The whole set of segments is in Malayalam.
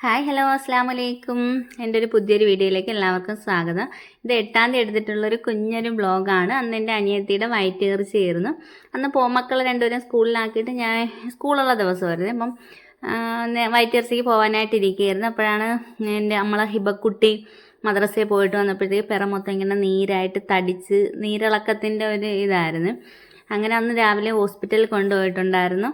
ഹായ് ഹലോ അസ്സാം വലൈക്കും എന്റെ ഒരു പുതിയൊരു വീഡിയോയിലേക്ക് എല്ലാവർക്കും സ്വാഗതം. ഇത് എട്ടാം തീയതി എടുത്തിട്ടുള്ളൊരു കുഞ്ഞൊരു ബ്ലോഗാണ് അന്ന് എന്റെ അനിയത്തിയുടെ വയറ്റേറിച്ചായിരുന്നു അന്ന് പോമക്കളെ രണ്ടുപേരും സ്കൂളിലാക്കിയിട്ട് ഞാൻ സ്കൂളുള്ള ദിവസമായിരുന്നു. അപ്പം പോകാനായിട്ട് ഇരിക്കുകയായിരുന്നു അപ്പോഴാണ് എന്റെ നമ്മളെ ഹിബക്കുട്ടി മദ്രസയിൽ പോയിട്ട് വന്നപ്പോഴത്തേക്ക് പിറ മൊത്തം ഇങ്ങനെ നീരായിട്ട് തടിച്ച് നീരിളക്കത്തിന്റെ ഒരു ഇതായിരുന്നു. അങ്ങനെ അന്ന് രാവിലെ ഹോസ്പിറ്റലിൽ കൊണ്ടുപോയിട്ടുണ്ടായിരുന്നു.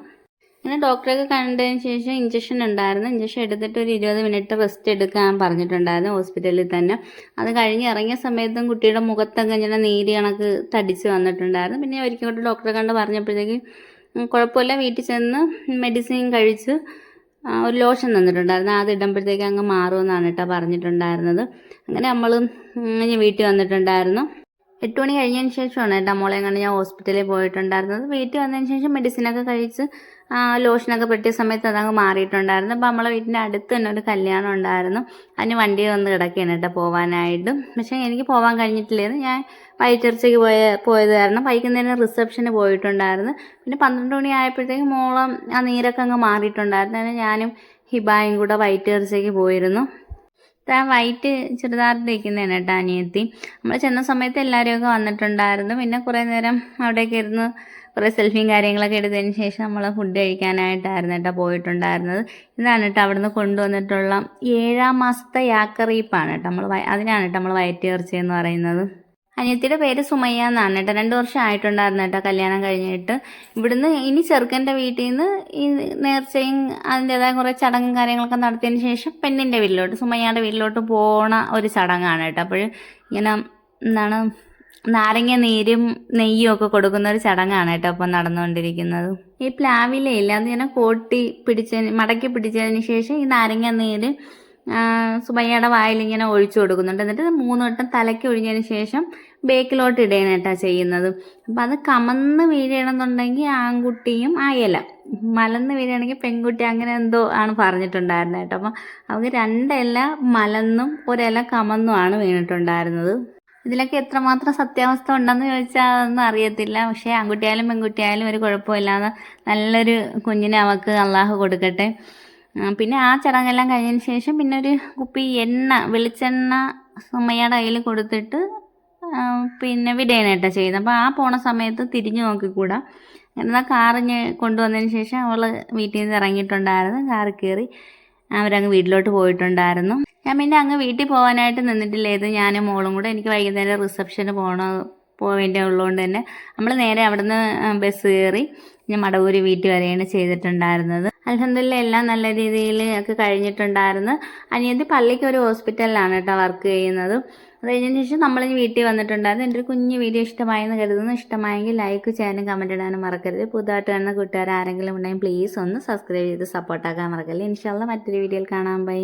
അങ്ങനെ ഡോക്ടറൊക്കെ കണ്ടതിന് ശേഷം ഇഞ്ചക്ഷൻ ഉണ്ടായിരുന്നു. ഇഞ്ചക്ഷൻ എടുത്തിട്ട് ഒരു ഇരുപത് മിനിറ്റ് റെസ്റ്റ് എടുക്കാൻ പറഞ്ഞിട്ടുണ്ടായിരുന്നു ഹോസ്പിറ്റലിൽ തന്നെ. അത് കഴിഞ്ഞ് ഇറങ്ങിയ സമയത്തും കുട്ടിയുടെ മുഖത്തൊക്കെ ഇങ്ങനെ നീര് കണക്ക് തടിച്ച് വന്നിട്ടുണ്ടായിരുന്നു. പിന്നെ ഒരിക്കൽ കൂടി ഡോക്ടറെ കണ്ട് പറഞ്ഞപ്പോഴത്തേക്ക് കുഴപ്പമില്ല. വീട്ടിൽ ചെന്ന് മെഡിസിൻ കഴിച്ച് ഒരു ലോഷൻ തന്നിട്ടുണ്ടായിരുന്നു. അത് ഇടുമ്പോഴത്തേക്ക് അങ്ങ് മാറുമെന്നാണ് കേട്ടോ പറഞ്ഞിട്ടുണ്ടായിരുന്നത്. അങ്ങനെ നമ്മൾ വീട്ടിൽ വന്നിട്ടുണ്ടായിരുന്നു. എട്ട് മണി കഴിഞ്ഞതിന് ശേഷമാണ് കേട്ടോ മോളെ കണ്ട് ഞാൻ ഹോസ്പിറ്റലിൽ പോയിട്ടുണ്ടായിരുന്നത്. വീട്ടിൽ വന്നതിന് ശേഷം മെഡിസിനൊക്കെ കഴിച്ച് ലോഷനൊക്കെ പെട്ടിയ സമയത്ത് അതങ്ങ് മാറിയിട്ടുണ്ടായിരുന്നു. അപ്പോൾ നമ്മളെ വീട്ടിന്റെ അടുത്ത് തന്നെ ഒരു കല്യാണം ഉണ്ടായിരുന്നു. അതിന് വണ്ടി വന്ന് കിടക്കുകയാണ് കേട്ടോ പോകാനായിട്ട് പക്ഷേ എനിക്ക് പോകാൻ കഴിഞ്ഞിട്ടില്ലായിരുന്നു. ഞാൻ വൈറ്റിറച്ചിക്ക് പോയ പോയത് കാരണം വൈകുന്നേരം റിസപ്ഷന് പോയിട്ടുണ്ടായിരുന്നു. പിന്നെ പന്ത്രണ്ട് മണി ആയപ്പോഴത്തേക്ക് മോളം ആ നീരൊക്കെ അങ്ങ് മാറിയിട്ടുണ്ടായിരുന്നു. അതിന് ഞാനും ഹിബായും കൂടെ വൈറ്റിറച്ചിക്ക് പോയിരുന്നു. താൻ വൈറ്റ് ചുരിദാർ തേക്കുന്നതാണ് കേട്ടോ അനിയത്തി. നമ്മൾ ചെന്ന സമയത്ത് എല്ലാവരുമൊക്കെ വന്നിട്ടുണ്ടായിരുന്നു. പിന്നെ കുറേ നേരം അവിടെയൊക്കെ ഇരുന്ന് കുറേ സെൽഫിയും കാര്യങ്ങളൊക്കെ എടുത്തതിന് ശേഷം നമ്മൾ ഫുഡ് കഴിക്കാനായിട്ടായിരുന്നു കേട്ടോ പോയിട്ടുണ്ടായിരുന്നത്. ഇതാണ് കേട്ടോ അവിടുന്ന് കൊണ്ടുവന്നിട്ടുള്ള ഏഴാം മാസത്തെ യാക്കറീപ്പാണ് കേട്ടോ നമ്മൾ അതിനാണ് കേട്ടോ നമ്മൾ വയറ്റിയർച്ച എന്ന് പറയുന്നത്. അനിയത്തിയുടെ പേര് സുമയ്യ എന്നാണ് കേട്ടോ. രണ്ട് വർഷം ആയിട്ടുണ്ടായിരുന്നു കേട്ടോ കല്യാണം കഴിഞ്ഞിട്ട്. ഇവിടുന്ന് ഇനി ചെറുക്കന്റെ വീട്ടിൽ നിന്ന് ഈ നേർച്ചയും അതിന്റെതായ കുറേ ചടങ്ങും കാര്യങ്ങളൊക്കെ നടത്തിയതിന് ശേഷം പെണ്ണിന്റെ വീട്ടിലോട്ട് സുമയ്യയുടെ വീട്ടിലോട്ട് പോണ ഒരു ചടങ്ങാണ് കേട്ടോ. അപ്പോൾ ഇങ്ങനെ എന്താണ് നാരങ്ങ നീരും നെയ്യും ഒക്കെ കൊടുക്കുന്ന ഒരു ചടങ്ങാണ് കേട്ടോ അപ്പം നടന്നുകൊണ്ടിരിക്കുന്നത്. ഈ പ്ലാവിലയില്ല അത് ഇങ്ങനെ കോട്ടി പിടിച്ചതിന് മടക്കി പിടിച്ചതിന് ശേഷം ഈ നാരങ്ങ നീര് സുബയ്യയുടെ വായിൽ ഇങ്ങനെ ഒഴിച്ചു കൊടുക്കുന്നുണ്ട്. എന്നിട്ട് മൂന്ന് വട്ടം തലയ്ക്ക് ഒഴിഞ്ഞതിന് ശേഷം ബേക്കിലോട്ട് ഇടേനായിട്ടാണ് ചെയ്യുന്നത്. അപ്പം അത് കമന്ന് വീഴണമെന്നുണ്ടെങ്കിൽ ആൺകുട്ടിയും ആ ഇല മലന്ന് വീഴുകയാണെങ്കിൽ പെൺകുട്ടി അങ്ങനെ എന്തോ ആണ് പറഞ്ഞിട്ടുണ്ടായിരുന്നത് കേട്ടോ. അപ്പം അവർക്ക് രണ്ടില മലന്നും ഒരില കമന്നുമാണ് വീണിട്ടുണ്ടായിരുന്നത്. ഇതിലൊക്കെ എത്രമാത്രം സത്യാവസ്ഥ ഉണ്ടെന്ന് ചോദിച്ചാൽ അതൊന്നും അറിയത്തില്ല. പക്ഷേ ആൺകുട്ടിയായാലും പെൺകുട്ടിയായാലും ഒരു കുഴപ്പമില്ലാതെ നല്ലൊരു കുഞ്ഞിനെ അവൾക്ക് അള്ളാഹു കൊടുക്കട്ടെ. പിന്നെ ആ ചടങ്ങെല്ലാം കഴിഞ്ഞതിന് ശേഷം പിന്നെ ഒരു കുപ്പി എണ്ണ വെളിച്ചെണ്ണ സുമയുടെ കയ്യിൽ കൊടുത്തിട്ട് പിന്നെ വിടേനേട്ട ചെയ്ത് അപ്പോൾ ആ പോണ സമയത്ത് തിരിഞ്ഞു നോക്കിക്കൂടാ. എന്നാൽ കാറിഞ്ഞ് കൊണ്ടുവന്നതിന് ശേഷം അവൾ വീട്ടിൽ നിന്ന് ഇറങ്ങിയിട്ടുണ്ടായിരുന്നു. കാറിൽ കയറി അവരങ്ങ് വീട്ടിലോട്ട് പോയിട്ടുണ്ടായിരുന്നു. ഞാൻ പിന്നെ അങ്ങ് വീട്ടിൽ പോകാനായിട്ട് നിന്നിട്ടില്ലേത് ഞാനും മോളും കൂടെ. എനിക്ക് വൈകുന്നേരം റിസപ്ഷന് പോകണ പോവേണ്ടി ഉള്ളതുകൊണ്ട് തന്നെ നമ്മൾ നേരെ അവിടുന്ന് ബസ് കയറി ഞാൻ മടവൂര് വീട്ടിൽ വരെയാണ് ചെയ്തിട്ടുണ്ടായിരുന്നത്. അലഹമില്ല എല്ലാം നല്ല രീതിയിൽ ഒക്കെ കഴിഞ്ഞിട്ടുണ്ടായിരുന്നു. അനിയത്തി പള്ളിക്ക് ഒരു ഹോസ്പിറ്റലിലാണ് കേട്ടോ വർക്ക് ചെയ്യുന്നത്. അത് കഴിഞ്ഞതിന് ശേഷം നമ്മൾ വീട്ടിൽ വന്നിട്ടുണ്ടായിരുന്നു. എന്റെ ഒരു കുഞ്ഞു വീഡിയോ ഇഷ്ടമായെന്ന് കരുതുന്നു. ഇഷ്ടമായെങ്കിൽ ലൈക്ക് ചെയ്യാനും കമന്റ് ഇടാനും മറക്കരുത്. പുതുതായിട്ട് കാണുന്ന കൂട്ടുകാർ ആരെങ്കിലും ഉണ്ടെങ്കിൽ പ്ലീസ് ഒന്ന് സബ്സ്ക്രൈബ് ചെയ്ത് സപ്പോർട്ടാക്കാൻ മറക്കല്ലേ ഇൻഷാല്ല മറ്റൊരു വീഡിയോയിൽ കാണാൻ ബൈ